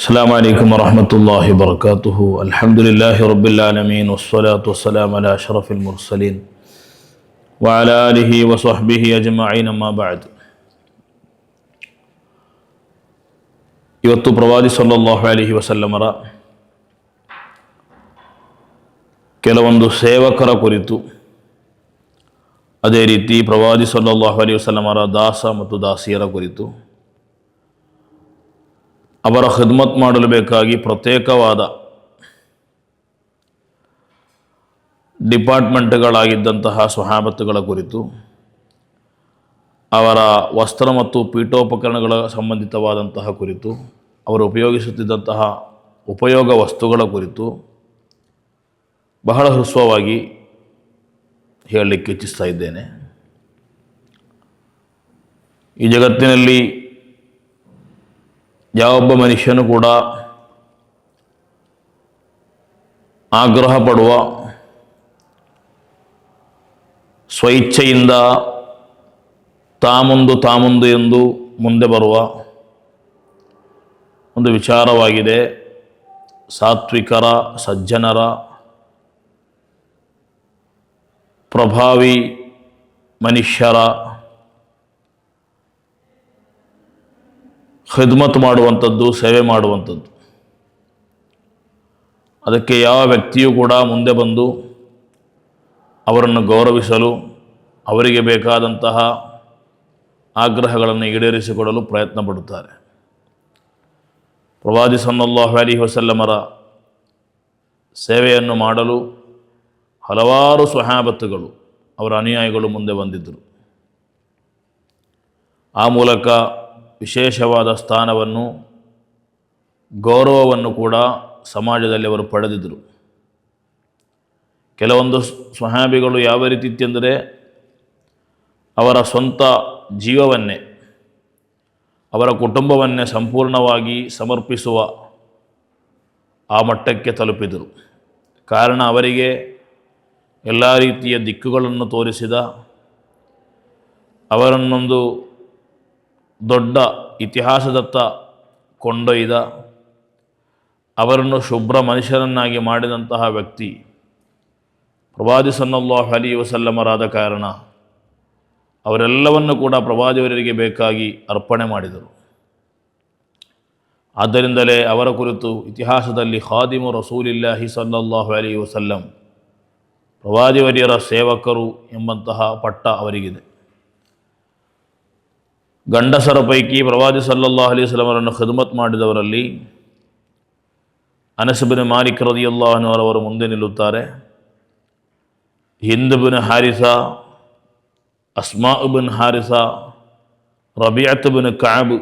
السلام عليكم ورحمة الله وبركاته الحمد لله رب العالمين والصلاة والسلام على أشرف المرسلين وعلى آله وصحبه أجمعين ما بعد ಇವತ್ತು ಪ್ರವಾದಿ ಸಲ್ಲಲ್ಲಾಹು ಅಲಿಹಿ ವಸಲ್ಲಮರ ಕೆಲವೊಂದು ಸೇವಕರ ಕುರಿತು ಅದೇ ರೀತಿ ಪ್ರವಾದಿ ಸಲ್ಲಲ್ಲಾಹು ಅಲಿ ವಸಲ್ಲಮರ ದಾಸ ಮತ್ತು ದಾಸಿಯರ ಕುರಿತು ಅವರ ಖಿದ್ಮತ್ ಮಾಡಲು ಬೇಕಾಗಿ ಪ್ರತ್ಯೇಕವಾದ ಡಿಪಾರ್ಟ್ಮೆಂಟ್ಗಳಾಗಿದ್ದಂತಹ ಸ್ವಹಾಬತ್ತುಗಳ ಕುರಿತು ಅವರ ವಸ್ತ್ರ ಮತ್ತು ಪೀಠೋಪಕರಣಗಳ ಸಂಬಂಧಿತವಾದಂತಹ ಕುರಿತು, ಅವರು ಉಪಯೋಗಿಸುತ್ತಿದ್ದಂತಹ ಉಪಯೋಗ ವಸ್ತುಗಳ ಕುರಿತು ಬಹಳ ಹೃಸ್ವವಾಗಿ ಹೇಳಲಿಕ್ಕೆ ಇಚ್ಛಿಸ್ತಾ ಇದ್ದೇನೆ. ಈ ಜಗತ್ತಿನಲ್ಲಿ ಯಾವೊಬ್ಬ ಮನುಷ್ಯನು ಕೂಡ ಆಗ್ರಹ ಪಡುವ ಸ್ವಇಚ್ಛೆಯಿಂದ ತಾಮುಂದು ತಾಮುಂದು ಎಂದು ಮುಂದೆ ಬರುವ ಒಂದು ವಿಚಾರವಾಗಿದೆ. ಸಾತ್ವಿಕರ, ಸಜ್ಜನರ, ಪ್ರಭಾವಿ ಮನುಷ್ಯರ ಖಿದ್ಮತ್ ಮಾಡುವಂಥದ್ದು, ಸೇವೆ ಮಾಡುವಂಥದ್ದು. ಅದಕ್ಕೆ ಯಾವ ವ್ಯಕ್ತಿಯೂ ಕೂಡ ಮುಂದೆ ಬಂದು ಅವರನ್ನು ಗೌರವಿಸಲು, ಅವರಿಗೆ ಬೇಕಾದಂತಹ ಆಗ್ರಹಗಳನ್ನು ಈಡೇರಿಸಿಕೊಡಲು ಪ್ರಯತ್ನ ಪಡುತ್ತಾರೆ ಪ್ರವಾದಿ ಸನ್ನಲ್ಲಾಹು ಅಲಿ ವಸಲ್ಲಮರ ಸೇವೆಯನ್ನು ಮಾಡಲು ಹಲವಾರು ಸ್ವಹಾಬತ್ತುಗಳು ಅವರ ಅನುಯಾಯಿಗಳು ಮುಂದೆ ಬಂದಿದ್ದರು. ಆ ಮೂಲಕ ವಿಶೇಷವಾದ ಸ್ಥಾನವನ್ನು, ಗೌರವವನ್ನು ಕೂಡ ಸಮಾಜದಲ್ಲಿ ಅವರು ಪಡೆದಿದ್ದರು. ಕೆಲವೊಂದು ಸ್ವಹಾಬಿಗಳು ಯಾವ ರೀತಿ ಇತ್ತೆಂದರೆ, ಅವರ ಸ್ವಂತ ಜೀವವನ್ನೇ, ಅವರ ಕುಟುಂಬವನ್ನೇ ಸಂಪೂರ್ಣವಾಗಿ ಸಮರ್ಪಿಸುವ ಆ ಮಟ್ಟಕ್ಕೆ ತಲುಪಿದರು. ಕಾರಣ ಅವರಿಗೆ ಎಲ್ಲ ರೀತಿಯ ದಿಕ್ಕುಗಳನ್ನು ತೋರಿಸಿದ ಅವರನ್ನೊಂದು ದೊಡ್ಡ ಇತಿಹಾಸದತ್ತ ಕೊಂಡೊಯ್ದ ಅವರನ್ನು ಶುಭ್ರ ಮನುಷ್ಯರನ್ನಾಗಿ ಮಾಡಿದಂತಹ ವ್ಯಕ್ತಿ ಪ್ರವಾದಿ ಸನ್ನಲ್ಲಾಹು ಅಲಿ ವಸಲ್ಲಮರಾದ ಕಾರಣ ಅವರೆಲ್ಲವನ್ನು ಕೂಡ ಪ್ರವಾದಿಯವರಿಗೆ ಬೇಕಾಗಿ ಅರ್ಪಣೆ ಮಾಡಿದರು. ಆದ್ದರಿಂದಲೇ ಅವರ ಕುರಿತು ಇತಿಹಾಸದಲ್ಲಿ ಖಾದಿಮು ರಸೂಲಿಲ್ಲಾಹಿ ಸಲ್ಲಲ್ಲಾಹು ಅಲಿ ವಸಲ್ಲಂ ಪ್ರವಾದಿವರಿಯರ ಸೇವಕರು ಎಂಬಂತಹ ಪಟ್ಟ ಅವರಿಗಿದೆ. ಗಂಡಸರ ಪೈಕಿ ಪ್ರವಾದಿ ಸಲ್ಲಲ್ಲಾಹು ಅಲಿ ವಸಲ್ಲಮರನ್ನು ಖಿದ್ಮತ್ ಮಾಡಿದವರಲ್ಲಿ ಅನಸಬಿನ ಮಾಲಿಕ್ ರದಿಯಲ್ಲಾಹನವರವರು ಮುಂದೆ ನಿಲ್ಲುತ್ತಾರೆ. ಹಿಂದಬಿನ ಹಾರಿಸ, ಅಸ್ಮಾ ಬಿನ್ ಹಾರಿಸ, ರಬಿಯತ್ ಬಿನ್ ಕಾಬ್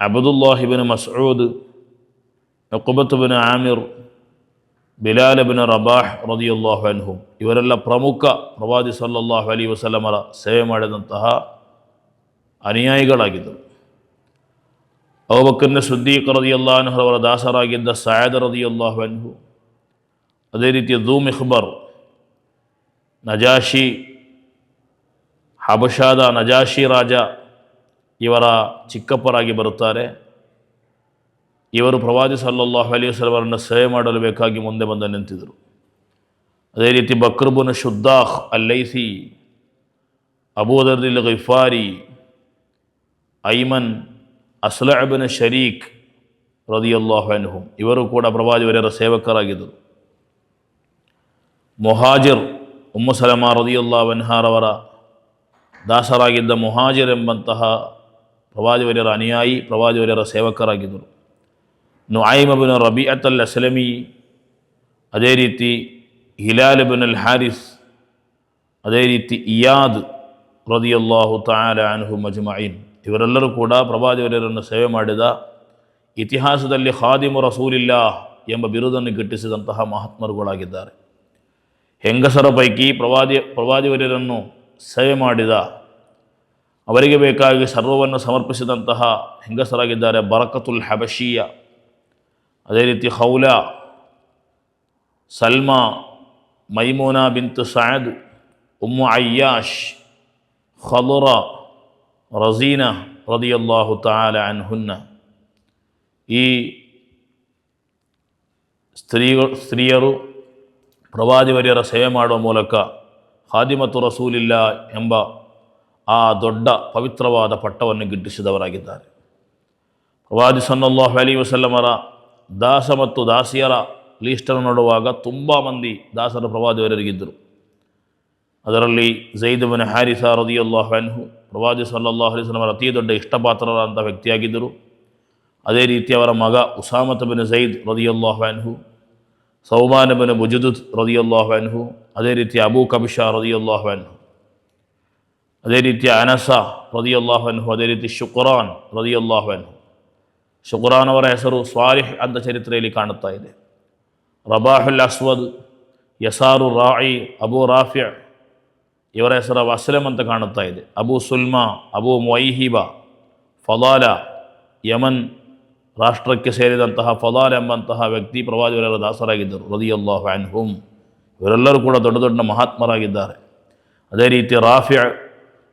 ಅಬದುಲ್ಲಾಹಿಬಿನ್ ಮಸೂದ್ ನಕುಬತ್ bin Amir, Bilal bin Rabah ರದಿಯುಲ್ಲಾಹು ಅನ್ಹು. ಇವರೆಲ್ಲ ಪ್ರಮುಖ ಪ್ರವಾದಿ ಸಲ್ಲಲ್ಲಾಹು ಅಲಿ ವಸಲ್ಲಮರ ಸೇವೆ ಮಾಡಿದಂತಹ ಅನುಯಾಯಿಗಳಾಗಿದ್ದರು. ಅವಬಕ್ಕನ್ನ ಸುದ್ದೀಕ್ ಅವರ ದಾಸರಾಗಿದ್ದ ಸಾಯದ ರದಿಯಲ್ಲಾಹು ಅನ್ಹು. ಅದೇ ರೀತಿ ಝೂಮ್ ಇಖ್ಬರ್ ನಜಾಶಿ, ಹಬಶಾದ ನಜಾಶಿ ರಾಜ ಇವರ ಚಿಕ್ಕಪ್ಪರಾಗಿ ಬರುತ್ತಾರೆ. ಇವರು ಪ್ರವಾದಿ ಸಲ್ಲಲ್ಲಾಹು ಅಲಿ ವಸಲಮರನ್ನು ಸೇವೆ ಮಾಡಲು ಬೇಕಾಗಿ ಮುಂದೆ ಬಂದು ನಿಂತಿದ್ದರು. ಅದೇ ರೀತಿ ಬಕ್ರಬುನ ಶುದ್ದಾಹ್ ಅಲ್ಲೈಸಿ ಅಬೂದರ್ದಿಲ್ ಗೈಫಾರಿ ಐಮನ್ ಅಸ್ಲಅಬಿನ್ ಶರೀಕ್ ರದಿಯಲ್ಲಾಹು ಅನ್ಹುಮ್ ಇವರು ಕೂಡ ಪ್ರವಾದಿವರರ ಸೇವಕರಾಗಿದ್ದರು ಮೊಹಾಜಿರ್ ಉಮ್ಮು ಸಲಮಾ ರದಿಯುಲ್ಲಾ ವನ್ಹಾರವರ ದಾಸರಾಗಿದ್ದ ಮುಹಾಜಿರ್ ಎಂಬಂತಹ ಪ್ರವಾದಿವರ್ಯರ ಅನುಯಾಯಿ ಪ್ರವಾದಿವರ್ಯರ ಸೇವಕರಾಗಿದ್ದರು ನುಐಮಬಿನ್ ರಬಿಅತ್ ಅಲ್ ಅಸ್ಲಮಿ ಅದೇ ರೀತಿ ಹಿಲಾಲ್ ಬಿನ್ ಅಲ್ ಹಾರಿಸ್ ಅದೇ ರೀತಿ ಇಯಾದ್ ರದಿಯಲ್ಲಾಹು ತಾಲ ಅನ್ಹು ಮಜ್ಮঈನ್ ಇವರೆಲ್ಲರೂ ಕೂಡ ಪ್ರಭಾದೇವರನ್ನು ಸೇವೆ ಮಾಡಿದ ಇತಿಹಾಸದಲ್ಲಿ ಖಾದಿಮು ರಸೂಲಿಲ್ಲ ಎಂಬ ಬಿರುದನ್ನು ಗಿಟ್ಟಿಸಿದಂತಹ ಮಹಾತ್ಮರುಗಳಾಗಿದ್ದಾರೆ. ಹೆಂಗಸರ ಪೈಕಿ ಪ್ರವಾದಿ ಪ್ರವಾದಿವರ್ಯರನ್ನು ಸೇವೆ ಮಾಡಿದ ಅವರಿಗೆ ಬೇಕಾಗಿ ಸರ್ವವನ್ನು ಸಮರ್ಪಿಸಿದಂತಹ ಹೆಂಗಸರಾಗಿದ್ದಾರೆ ಬರಕತುಲ್ ಹಬಶೀಯ, ಅದೇ ರೀತಿ ಹೌಲಾ, ಸಲ್ಮಾ, ಮೈಮೋನಾ ಬಿಂತು ಸಾಯದ್ ಉಮ್ಮು ಅಯ್ಯಾಶ್, ಖಲುರ ರಜೀನಾ ರದಿಯಲ್ಲಾಹು ತಾಲ ಅನ್ಹುನ್ನ. ಈ ಸ್ತ್ರೀ ಸ್ತ್ರೀಯರು ಪ್ರವಾದಿವರ್ಯರ ಸೇವೆ ಮಾಡುವ ಮೂಲಕ ಹಾದಿಮತ್ತು ರಸೂಲಿಲ್ಲ ಎಂಬ ಆ ದೊಡ್ಡ ಪವಿತ್ರವಾದ ಪಟ್ಟವನ್ನು ಗಿಟ್ಟಿಸಿದವರಾಗಿದ್ದಾರೆ. ಪ್ರವಾದಿ ಸನ್ನಲ್ಲಾಹ್ ಅಲಿ ವಸಲ್ಲಮರ ದಾಸ ಮತ್ತು ದಾಸಿಯರ ಲೀಸ್ಟನ್ನು ನೋಡುವಾಗ ತುಂಬ ಮಂದಿ ದಾಸರ ಪ್ರವಾದಿವರ್ಯರಿಗಿದ್ದರು. ಅದರಲ್ಲಿ ಜೈದ್ ಬಿನ್ ಹ್ಯಾರಿಸ ರದಿಯಲ್ಲಾಹ್ ಅನ್ಹು ಪ್ರವಾದಿ ಸಲ್ಲಲ್ಲಾಹು ಅಲಿ ವಸಲ್ಲಮರ ಅತಿ ದೊಡ್ಡ ಇಷ್ಟಪಾತ್ರರಾದಂಥ ವ್ಯಕ್ತಿಯಾಗಿದ್ದರು ಅದೇ ರೀತಿ ಅವರ ಮಗ ಉಸಾಮತ್ ಬಿನ್ ಜೈದ್ ರದಿಯಲ್ಲಾಹು ಅನ್ಹು ಸೌಮಾನ್ ಬಿನ್ ಬುಜುದುತ್ ರದಿಯಲ್ಲಾಹು ಅನ್ಹು ಅದೇ ರೀತಿ ಅಬೂ ಕಬಿಷಾ ರದಿಯಲ್ಲಾಹು ಅನ್ಹು ಅದೇ ರೀತಿ ಅನಸ ರದಿಯಲ್ಲಾಹು ಅನ್ಹು ಅದೇ ರೀತಿ ಶುಕ್ರಾನ್ ರದಿಯಲ್ಲಾಹು ಅನ್ಹು ಶುಕ್ರಾನ್ ಅವರ ಹೆಸರು ಸ್ವಾಲಿಹ್ ಅಂತ ಚರಿತ್ರೆಯಲ್ಲಿ ಕಾಣುತ್ತಾ ಇದೆ ರಬಾಹುಲ್ ಅಸ್ವದ್ ಯಸಾರು ರಾಯಿ ಅಬೂ ರಾಫಿಯ ಇವರ ಹೆಸರು ವಸ್ಲಂ ಅಂತ ಕಾಣುತ್ತಾ ಇದೆ. ಅಬೂ ಸುಲ್ಮಾ, ಅಬೂ ಮೊಯ್ಹಿಬಾ ಫಲಾಲ, ಯಮನ್ ರಾಷ್ಟ್ರಕ್ಕೆ ಸೇರಿದಂತಹ ಫಲಾಲ್ ಎಂಬಂತಹ ವ್ಯಕ್ತಿ ಪ್ರವಾದಿಯವರ ದಾಸರಾಗಿದ್ದರು, ರದಿಯಲ್ಲಾಹು ಅನ್ಹುಮ್. ಇವರೆಲ್ಲರೂ ಕೂಡ ದೊಡ್ಡ ದೊಡ್ಡ ಮಹಾತ್ಮರಾಗಿದ್ದಾರೆ. ಅದೇ ರೀತಿ ರಾಫಿಯ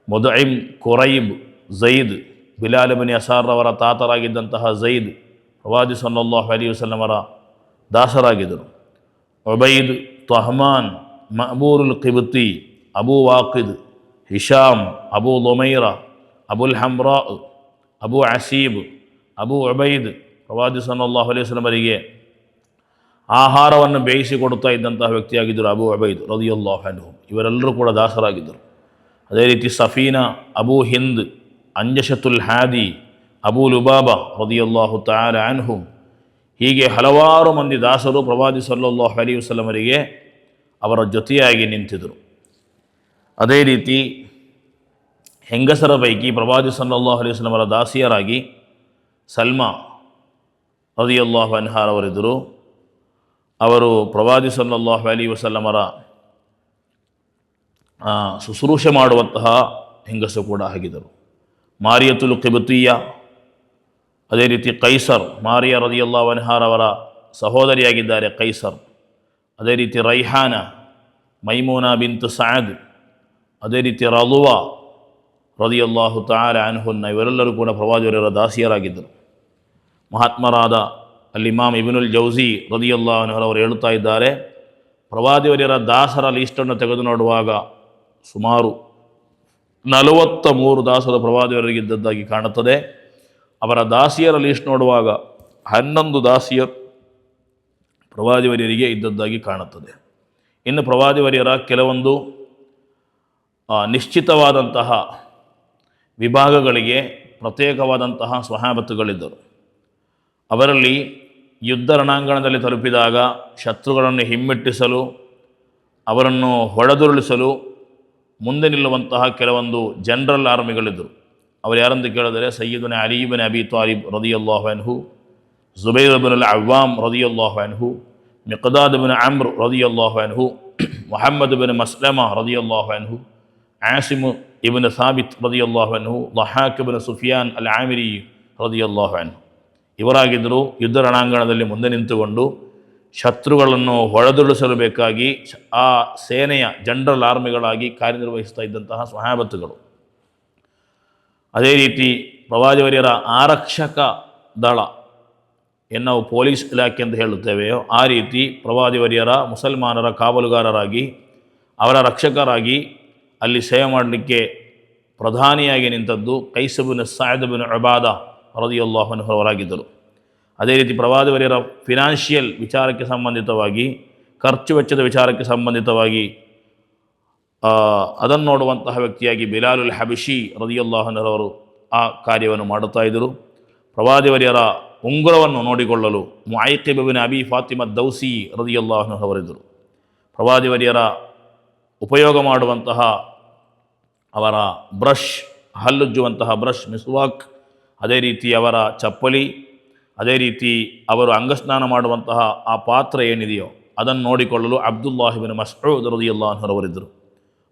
ಮೊದೈಮ್, ಕುರೈಬ್, ಝೈದ್, ಬಿಲಾಲ್ ಅಸಾರ್ರವರ ತಾತರಾಗಿದ್ದಂತಹ ಝೈದ್ ಪ್ರವಾದಿ ಸಲ್ಲಲ್ಲಾಹು ಅಲಿ ವಸಲ್ಲಮರ ದಾಸರಾಗಿದ್ದರು. ಒಬೈದ್ ತಹಮಾನ್ ಮಹಬೂರುಲ್ ಕಿಬತಿ ಅಬೂ ವಾಕಿದ್ Hisham Abu ಲೊಮೈರ Abul Hamra Abu Aseeb Abu Ubaid ಪ್ರವಾದಿ ಸಲ್ಲಲ್ಲಾಹು ಅಲೈಹಿ ವಸಲ್ಲಮರಿಗೆ ಆಹಾರವನ್ನು ಬೇಯಿಸಿ ಕೊಡುತ್ತಾ ಇದ್ದಂತಹ ವ್ಯಕ್ತಿಯಾಗಿದ್ದರು ಅಬೂ ಅಬೈದ್ ರದಿಯಲ್ಲಾಹು ಅನ್ಹು ಇವರೆಲ್ಲರೂ ಕೂಡ ದಾಸರಾಗಿದ್ದರು. ಅದೇ ರೀತಿ ಸಫೀನಾ ಅಬೂ ಹಿಂದ್ ಅಂಜಶತುಲ್ ಹಾದಿ ಅಬೂ ಲುಬಾಬಾ ರದಿಯುಲ್ಲಾಹು ತಾರ ಅನ್ಹುಮ್ ಹೀಗೆ ಹಲವಾರು ಮಂದಿ ದಾಸರು ಪ್ರವಾದಿ ಸಲ್ಲಲ್ಲಾಹು ಅಲಿ ವಸಲ್ಲಮರಿಗೆ ಅವರ ಜೊತೆಯಾಗಿ ನಿಂತಿದ್ದರು. ಅದೇ ರೀತಿ ಹೆಂಗಸರ ಪೈಕಿ ಪ್ರವಾದಿ ಸಲ್ಲಲ್ಲಾಹು ಅಲಿ ವಸಲ್ಲಮರ ದಾಸಿಯರಾಗಿ ಸಲ್ಮಾ ರದಿಯಲ್ಲಾಹು ಅನ್ಹಾರವರಿದ್ದರು ಅವರು ಪ್ರವಾದಿ ಸಲ್ಲಲ್ಲಾಹು ಅಲಿ ವಸಲ್ಲಮರ ಶುಶ್ರೂಷೆ ಮಾಡುವಂತಹ ಹೆಂಗಸು ಕೂಡ ಆಗಿದ್ದರು. ಮಾರಿಯತುಲ್ ಕಿಬತಿಯ, ಅದೇ ರೀತಿ ಕೈಸರ್, ಮಾರಿಯ ರದಿಯಲ್ಲಾ ಅವರ ಸಹೋದರಿಯಾಗಿದ್ದಾರೆ ಕೈಸರ್. ಅದೇ ರೀತಿ ರೈಹಾನ, ಮೈಮೂನಾ ಬಿಂತು ಸಾದ್ ಅದೇ ರೀತಿ ರಲುವ ರದಿಯಲ್ಲಾಹು ತಾರ ಅನ್ಹುನ್ನ ಇವರೆಲ್ಲರೂ ಕೂಡ ಪ್ರವಾದಿಯವರ ದಾಸಿಯರಾಗಿದ್ದರು. ಮಹಾತ್ಮರಾದ ಅಲ್ಲಿಮಾಮ್ ಇಬಿನುಲ್ ಜೌಸಿ ರದಿಯಲ್ಲಾ ಅವರು ಹೇಳುತ್ತಾ ಇದ್ದಾರೆ ಪ್ರವಾದಿಯವರ ದಾಸರ ಲೀಸ್ಟನ್ನು ತೆಗೆದು ನೋಡುವಾಗ ಸುಮಾರು ನಲವತ್ತ ಮೂರು ದಾಸರ ಪ್ರವಾದಿಯವರಿಗಿದ್ದದ್ದಾಗಿ ಕಾಣುತ್ತದೆ. ಅವರ ದಾಸಿಯರ ಲೀಸ್ಟ್ ನೋಡುವಾಗ ಹನ್ನೊಂದು ದಾಸಿಯ ಪ್ರವಾದಿವರ್ಯರಿಗೆ ಇದ್ದದ್ದಾಗಿ ಕಾಣುತ್ತದೆ. ಇನ್ನು ಪ್ರವಾದಿವರ್ಯರ ಕೆಲವೊಂದು ನಿಶ್ಚಿತವಾದಂತಹ ವಿಭಾಗಗಳಿಗೆ ಪ್ರತ್ಯೇಕವಾದಂತಹ ಸ್ವಹಾಬತ್ತುಗಳಿದ್ದರು ಅವರಲ್ಲಿ ಯುದ್ಧ ರಣಾಂಗಣದಲ್ಲಿ ತಲುಪಿದಾಗ ಶತ್ರುಗಳನ್ನು ಹಿಮ್ಮೆಟ್ಟಿಸಲು, ಅವರನ್ನು ಹೊಡೆದುರುಳಿಸಲು ಮುಂದೆ ನಿಲ್ಲುವಂತಹ ಕೆಲವೊಂದು ಜನರಲ್ ಆರ್ಮಿಗಳಿದ್ದರು. ಅವರು ಯಾರೆಂದು ಕೇಳಿದರೆ ಸಯ್ಯದನ ಅಲೀಬನ್ ಅಬಿ ತಾಲಿಬ್ ರದಿಯಲ್ಲಾಹು ಅನ್ಹು, ಜುಬೈರ್ ಬಿನ್ ಅಲ್ ಅವ್ವಾಮ್ ರದಿಯಲ್ಲಾಹು ಅನ್ಹು, ಮಿqದಾದ್ ಬಿನ್ ಅಮ್ರ್ ರದಿಯಲ್ಲಾಹು ಅನ್ಹು, ಮೊಹಮ್ಮದ್ ಬಿನ್ ಮಸ್ಲಮ ರದಿಯಲ್ಲಾಹು ಅನ್ಹು ഇബിന് സാബിത്ത് ಅನ್ಹು ಲಹಾಕ್ ಬಿನ್ ಸುಫಿಯಾನ್ ಅಲ್ ಆಮಿರಿ ರದಿಯಲ್ಲಾಹು ಅನ್ಹು ಇವರಾಗಿದ್ದರು ಯುದ್ಧ ರಣಾಂಗಣದಲ್ಲಿ ಮುಂದೆ ನಿಂತುಕೊಂಡು ಶತ್ರುಗಳನ್ನು ಹೊಡೆದುರುಳಿಸಲು ಬೇಕಾಗಿ ಆ ಸೇನೆಯ ಜನರಲ್ ಆರ್ಮಿಗಳಾಗಿ ಕಾರ್ಯನಿರ್ವಹಿಸ್ತಾ ಇದ್ದಂತಹ ಸ್ವಹಾಬತ್ತುಗಳು ಅದೇ ರೀತಿ ಪ್ರವಾದಿವರ್ಯರ ಆರಕ್ಷಕ ದಳ ಏನು ನಾವು ಪೊಲೀಸ್ ಇಲಾಖೆ ಅಂತ ಹೇಳುತ್ತೇವೆಯೋ ಆ ರೀತಿ ಪ್ರವಾದಿವರ್ಯರ ಮುಸಲ್ಮಾನರ ಕಾವಲುಗಾರರಾಗಿ ಅವರ ರಕ್ಷಕರಾಗಿ ಅಲ್ಲಿ ಸೇವೆ ಮಾಡಲಿಕ್ಕೆ ಪ್ರಧಾನಿಯಾಗಿ ನಿಂತದ್ದು ಕೈಸಬಿನ ಸಾಯದಬಿನ ಅಬಾದ ಅಬಾದ ಹೊರವರಾಗಿದ್ದರು ಅದೇ ರೀತಿ ಪ್ರವಾದವರಿಯರ ಫಿನಾನ್ಷಿಯಲ್ ವಿಚಾರಕ್ಕೆ ಸಂಬಂಧಿತವಾಗಿ, ಖರ್ಚು ವೆಚ್ಚದ ವಿಚಾರಕ್ಕೆ ಸಂಬಂಧಿತವಾಗಿ ಅದನ್ನು ನೋಡುವಂತಹ ವ್ಯಕ್ತಿಯಾಗಿ ಬಿಲಾಲುಲ್ ಹಬಿಷಿ ರದಿಯಲ್ಲಾಹನರವರು ಆ ಕಾರ್ಯವನ್ನು ಮಾಡುತ್ತಾ ಇದ್ದರು. ಪ್ರವಾದಿವರ್ಯರ ಉಂಗುರವನ್ನು ನೋಡಿಕೊಳ್ಳಲು ಮುಐಕಿಬಿನ್ ಅಬಿ ಫಾತಿಮ ದೌಸಿ ರದಿಯಲ್ಲಾಹನರವರಿದ್ದರು ಪ್ರವಾದಿವರ್ಯರ ಉಪಯೋಗ ಮಾಡುವಂತಹ ಅವರ ಬ್ರಷ್, ಹಲ್ಲುಜ್ಜುವಂತಹ ಬ್ರಷ್, ಮಿಸ್ವಾಕ್, ಅದೇ ರೀತಿ ಅವರ ಚಪ್ಪಲಿ, ಅದೇ ರೀತಿ ಅವರು ಅಂಗಸ್ನಾನ ಮಾಡುವಂತಹ ಆ ಪಾತ್ರ ಏನಿದೆಯೋ ಅದನ್ನು ನೋಡಿಕೊಳ್ಳಲು ಅಬ್ದುಲ್ಲಾಹಿಬಿನ್ ಮಸ್ಊದ್ ರದಿಯಲ್ಲಾಹರವರಿದ್ದರು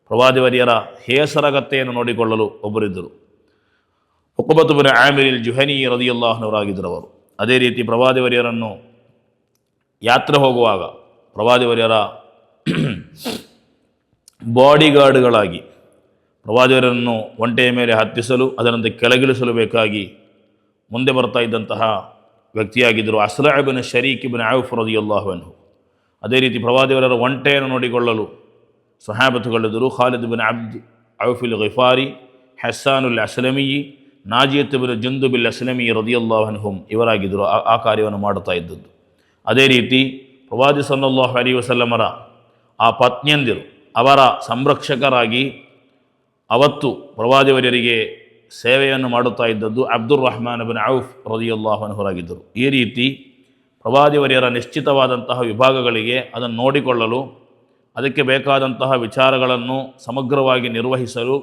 ಪ್ರವಾದಿವರಿಯರ ಹೇಸರಗತ್ತೆಯನ್ನು ನೋಡಿಕೊಳ್ಳಲು ಒಬ್ಬರಿದ್ದರು. ಹುಕುಬತ್ ಬಿನ್ ಆಮಿರಿಲ್ ಜುಹನಿ ರದಿಯಲ್ಲಾಹನವರಾಗಿದ್ದರು ಅವರು. ಅದೇ ರೀತಿ ಪ್ರವಾದಿವರಿಯರನ್ನು ಯಾತ್ರೆ ಹೋಗುವಾಗ ಪ್ರವಾದಿವರ್ಯರ ಬಾಡಿಗಾರ್ಡ್ಗಳಾಗಿ ಪ್ರವಾದಿವರನ್ನು ಒಂಟೆಯ ಮೇಲೆ ಹತ್ತಿಸಲು, ಅದರಂತೆ ಕೆಳಗಿಳಿಸಲು ಬೇಕಾಗಿ ಮುಂದೆ ಬರ್ತಾ ಇದ್ದಂತಹ ವ್ಯಕ್ತಿಯಾಗಿದ್ದರು ಅಸ್ಲಾಬಿನ ಶರೀಕ್ ಇಬಿನ್ ಆಯುಫ್ ರದಿಯಲ್ಲಾಹು ಅನ್ಹು. ಅದೇ ರೀತಿ ಪ್ರವಾದಿಯವರ ಒಂಟೆಯನ್ನು ನೋಡಿಕೊಳ್ಳಲು ಸಹಾಬತುಗಳಿದ್ದರು ಖಾಲಿದ್ ಬಿನ್ ಅಬ್ದ್ ಔಫಿಲ್ ಗೈಫಾರಿ ಹಸ್ಸಾನುಲ್ ಅಸ್ಲಮಿ, ನಾಜಿಯತ್ ಬಿನ್ ಜುಂದುಬಿಲ್ ಅಸ್ಲಮಿ ರದಿಯಲ್ಲಾಹನ್ಹುಮ್ ಇವರಾಗಿದ್ದರು. ಆ ಕಾರ್ಯವನ್ನು ಮಾಡುತ್ತಾ ಇದ್ದದ್ದು. ಅದೇ ರೀತಿ ಪ್ರವಾದಿ ಸಲ್ಲಾಹು ಅಲಿ ವಸಲ್ಲಮರ ಆ ಪತ್ನಿಯಂದಿರು ಅವರ ಸಂರಕ್ಷಕರಾಗಿ ಅವತ್ತು ಪ್ರವಾದಿವರ್ಯರಿಗೆ ಸೇವೆಯನ್ನು ಮಾಡುತ್ತಾ ಇದ್ದದ್ದು ಅಬ್ದುಲ್ ರಹಮಾನ್ ಬಿನ್ ಔಫ್ ರದಿಯಲ್ಲಾಹನವರಾಗಿದ್ದರು ಈ ರೀತಿ ಪ್ರವಾದಿವರ್ಯರ ನಿಶ್ಚಿತವಾದಂತಹ ವಿಭಾಗಗಳಿಗೆ ಅದನ್ನು ನೋಡಿಕೊಳ್ಳಲು, ಅದಕ್ಕೆ ಬೇಕಾದಂತಹ ವಿಚಾರಗಳನ್ನು ಸಮಗ್ರವಾಗಿ ನಿರ್ವಹಿಸಲು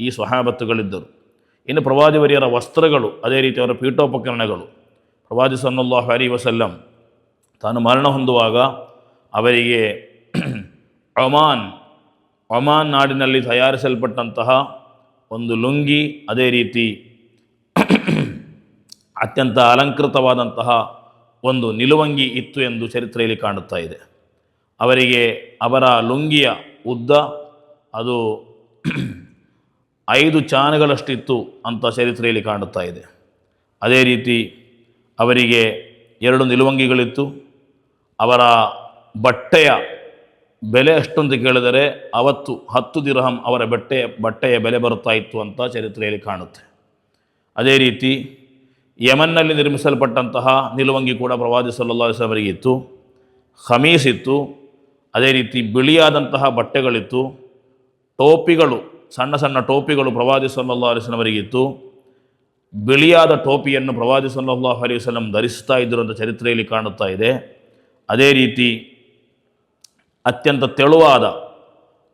ಈ ಸ್ವಹಾಬತ್ತುಗಳಿದ್ದರು ಇನ್ನು ಪ್ರವಾದಿವರಿಯರ ವಸ್ತ್ರಗಳು, ಅದೇ ರೀತಿ ಅವರ ಪೀಠೋಪಕರಣಗಳು, ಪ್ರವಾದಿ ಸಲ್ಲಲ್ಲಾಹು ಅಲಿ ವಸಲ್ಲಂ ತಾನು ಮರಣ ಹೊಂದುವಾಗ ಅವರಿಗೆ ಒಮಾನ್. ಒಮಾನ್ ನಾಡಿನಲ್ಲಿ ತಯಾರಿಸಲ್ಪಟ್ಟಂತಹ ಒಂದು ಲುಂಗಿ ಅದೇ ರೀತಿ ಅತ್ಯಂತ ಅಲಂಕೃತವಾದಂತಹ ಒಂದು ನಿಲುವಂಗಿ ಇತ್ತು ಎಂದು ಚರಿತ್ರೆಯಲ್ಲಿ ಕಾಣುತ್ತಾ ಇದೆ. ಅವರಿಗೆ ಅವರ ಲುಂಗಿಯ ಉದ್ದ ಅದು ಐದು ಚಾನಗಳಷ್ಟಿತ್ತು ಅಂತ ಚರಿತ್ರೆಯಲ್ಲಿ ಕಾಣುತ್ತಾ ಇದೆ. ಅದೇ ರೀತಿ ಅವರಿಗೆ ಎರಡು ನಿಲುವಂಗಿಗಳಿತ್ತು. ಅವರ ಬಟ್ಟೆಯ ಬೆಲೆ ಅಷ್ಟೊಂದು ಕೇಳಿದರೆ ಅವತ್ತು ಹತ್ತು ದಿರಹಂ ಅವರ ಬಟ್ಟೆಯ ಬಟ್ಟೆಯ ಬೆಲೆ ಬರುತ್ತಾ ಇತ್ತು ಅಂತ ಚರಿತ್ರೆಯಲ್ಲಿ ಕಾಣುತ್ತೆ. ಅದೇ ರೀತಿ ಯಮನ್ನಲ್ಲಿ ನಿರ್ಮಿಸಲ್ಪಟ್ಟಂತಹ ನಿಲುವಂಗಿ ಕೂಡ ಪ್ರವಾದಿ ಸಲ್ಲಾ ಅವರಿಗೆ ಇತ್ತು. ಖಮೀಸ್ ಇತ್ತು. ಅದೇ ರೀತಿ ಬಿಳಿಯಾದಂತಹ ಬಟ್ಟೆಗಳಿತ್ತು. ಟೋಪಿಗಳು, ಸಣ್ಣ ಸಣ್ಣ ಟೋಪಿಗಳು ಪ್ರವಾದಿ ಸಲ್ಲಾ ಅಲಿಸ್ಲಮರಿಗಿತ್ತು ಬಿಳಿಯಾದ ಟೋಪಿಯನ್ನು ಪ್ರವಾದಿ ಸಲ್ಲಲ್ಲಾಹು ಅಲೈಹಿ ಧರಿಸ್ತಾ ಇದ್ದರು ಅಂತ ಚರಿತ್ರೆಯಲ್ಲಿ ಕಾಣುತ್ತಾ ಇದೆ. ಅದೇ ರೀತಿ ಅತ್ಯಂತ ತೆಳುವಾದ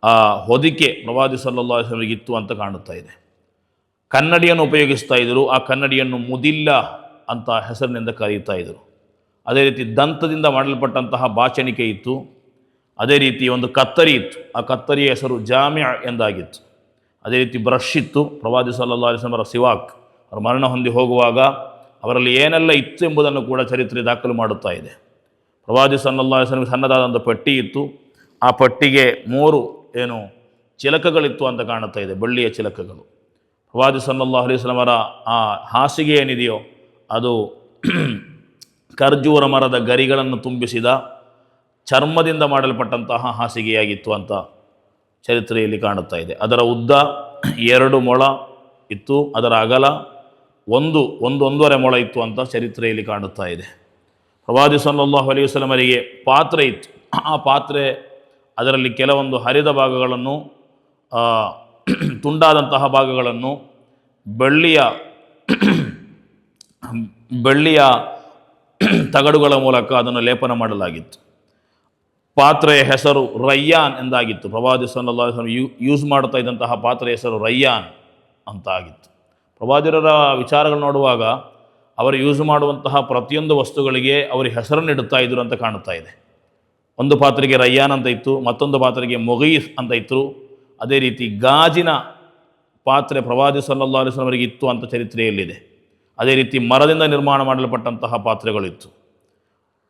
ಆ ಹೊದಿಕೆ ಪ್ರವಾದಿ ಇತ್ತು ಅಂತ ಕಾಣುತ್ತಾ ಇದೆ. ಕನ್ನಡಿಯನ್ನು ಉಪಯೋಗಿಸ್ತಾ ಇದ್ದರು, ಆ ಕನ್ನಡಿಯನ್ನು ಮುದಿಲ್ಲ ಅಂತ ಹೆಸರಿನಿಂದ ಕರೆಯುತ್ತಾ ಇದ್ದರು. ಅದೇ ರೀತಿ ದಂತದಿಂದ ಮಾಡಲ್ಪಟ್ಟಂತಹ ಬಾಚಣಿಕೆ ಇತ್ತು. ಅದೇ ರೀತಿ ಒಂದು ಕತ್ತರಿ ಇತ್ತು. ಆ ಕತ್ತರಿಯ ಹೆಸರು ಜಾಮ್ಯ ಎಂದಾಗಿತ್ತು. ಅದೇ ರೀತಿ ಬ್ರಷ್ ಇತ್ತು. ಪ್ರವಾದಿ ಸಲ್ಲಾ ಅಲಿಸ್ಲಮರ ಸಿವಾಕ್, ಅವರು ಮರಣ ಹೊಂದಿ ಹೋಗುವಾಗ ಅವರಲ್ಲಿ ಏನೆಲ್ಲ ಇತ್ತು ಎಂಬುದನ್ನು ಕೂಡ ಚರಿತ್ರೆ ದಾಖಲು ಮಾಡುತ್ತಾ ಇದೆ. ಪ್ರವಾದಿ ಸಲ್ಲಾ ಸಣ್ಣದಾದ ಸಣ್ಣದಾದಂಥ ಪಟ್ಟಿ ಇತ್ತು. ಆ ಪಟ್ಟಿಗೆ ಮೂರು ಏನು ಚಿಲಕಗಳಿತ್ತು ಅಂತ ಕಾಣುತ್ತಾ ಇದೆ, ಬಳ್ಳಿಯ ಚಿಲಕಗಳು. ಪ್ರವಾದಿ ಸಲ್ಲಾ ಅಲಿಸ್ಲಮರ ಆ ಹಾಸಿಗೆ ಏನಿದೆಯೋ, ಅದು ಖರ್ಜೂರ ಮರದ ಗರಿಗಳನ್ನು ತುಂಬಿಸಿದ, ಚರ್ಮದಿಂದ ಮಾಡಲ್ಪಟ್ಟಂತಹ ಹಾಸಿಗೆಯಾಗಿತ್ತು ಅಂತ ಚರಿತ್ರೆಯಲ್ಲಿ ಕಾಣುತ್ತಾ ಇದೆ. ಅದರ ಉದ್ದ ಎರಡು ಮೊಳ ಇತ್ತು, ಅದರ ಅಗಲ ಒಂದು ಒಂದು ಒಂದೂವರೆ ಮೊಳ ಇತ್ತು ಅಂತ ಚರಿತ್ರೆಯಲ್ಲಿ ಕಾಣುತ್ತಾ ಇದೆ. ಪ್ರವಾದಿ ಸಲ್ಲಲ್ಲಾಹು ಅಲೈಹಿ ವಸಲ್ಲಮರಿಗೆ ಪಾತ್ರೆ ಇತ್ತು. ಆ ಪಾತ್ರೆ ಅದರಲ್ಲಿ ಕೆಲವೊಂದು ಹರಿದ ಭಾಗಗಳನ್ನು ತುಂಡಾದಂತಹ ಭಾಗಗಳನ್ನು, ಬೆಳ್ಳಿಯ ಬೆಳ್ಳಿಯ ತಗಡುಗಳ ಮೂಲಕ ಅದನ್ನು ಲೇಪನ ಮಾಡಲಾಗಿತ್ತು. ಪಾತ್ರೆಯ ಹೆಸರು ರಯ್ಯಾನ್ ಎಂದಾಗಿತ್ತು. ಪ್ರವಾದಿ ಸಲ್ಲಾ ಯೂ, ಯೂಸ್ ಮಾಡ್ತಾ ಇದ್ದಂತಹ ಪಾತ್ರೆಯ ಹೆಸರು ರಯ್ಯಾನ್ ಅಂತ ಆಗಿತ್ತು ಪ್ರವಾದಿರರ ವಿಚಾರಗಳು ನೋಡುವಾಗ ಅವರು ಯೂಸ್ ಮಾಡುವಂತಹ ಪ್ರತಿಯೊಂದು ವಸ್ತುಗಳಿಗೆ ಅವರು ಹೆಸರನ್ನು ಇಡುತ್ತಾ ಇದ್ದರು ಅಂತ ಕಾಣುತ್ತಾ ಇದೆ. ಒಂದು ಪಾತ್ರೆಗೆ ರಯ್ಯಾನ್ ಅಂತ ಇತ್ತು, ಮತ್ತೊಂದು ಪಾತ್ರೆಗೆ ಮೊಗೀಸ್ ಅಂತ ಇತ್ತು. ಅದೇ ರೀತಿ ಗಾಜಿನ ಪಾತ್ರೆ ಪ್ರವಾದಿ ಸಲ್ಲಾ ಅಲಿಸ್ಲಮರಿಗೆ ಇತ್ತು ಅಂತ ಚರಿತ್ರೆಯಲ್ಲಿದೆ. ಅದೇ ರೀತಿ ಮರದಿಂದ ನಿರ್ಮಾಣ ಮಾಡಲ್ಪಟ್ಟಂತಹ ಪಾತ್ರೆಗಳಿತ್ತು.